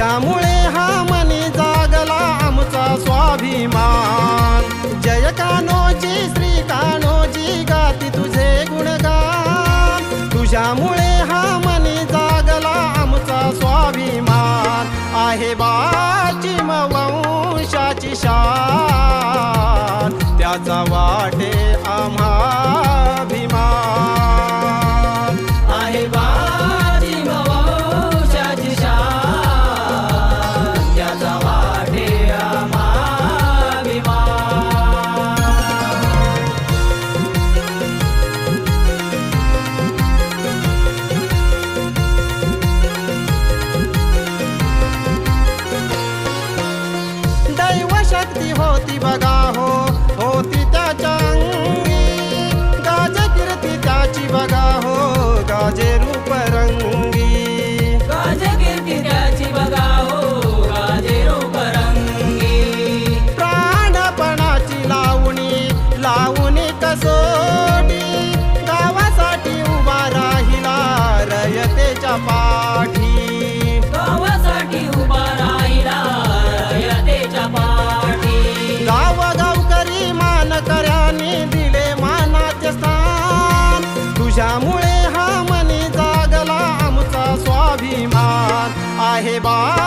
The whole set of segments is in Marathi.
ज्यामुळे हा मनी जागला आमचा स्वाभिमान. जय कानोजी श्री कानोजी गाती तुझे गुणगान. तुझ्यामुळे हा मनी जागला आमचा स्वाभिमान. आहे बाची मवंशाची शान. त्याचा वाटे आम्हा I got. সেবা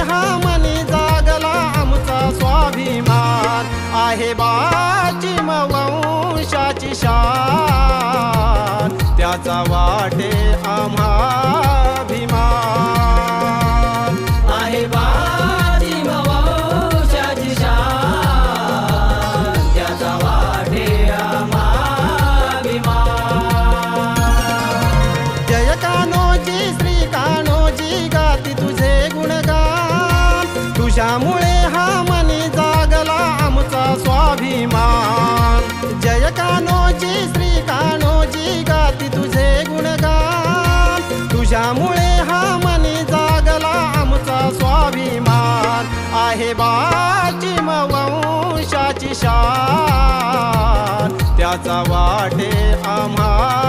हा मनी जागला आमचा स्वाभिमान. आहे बाची वंशाची शान. त्याचा वाटे आम्हा देवाची मवंशाची शान त्याचा वाटे आम्हा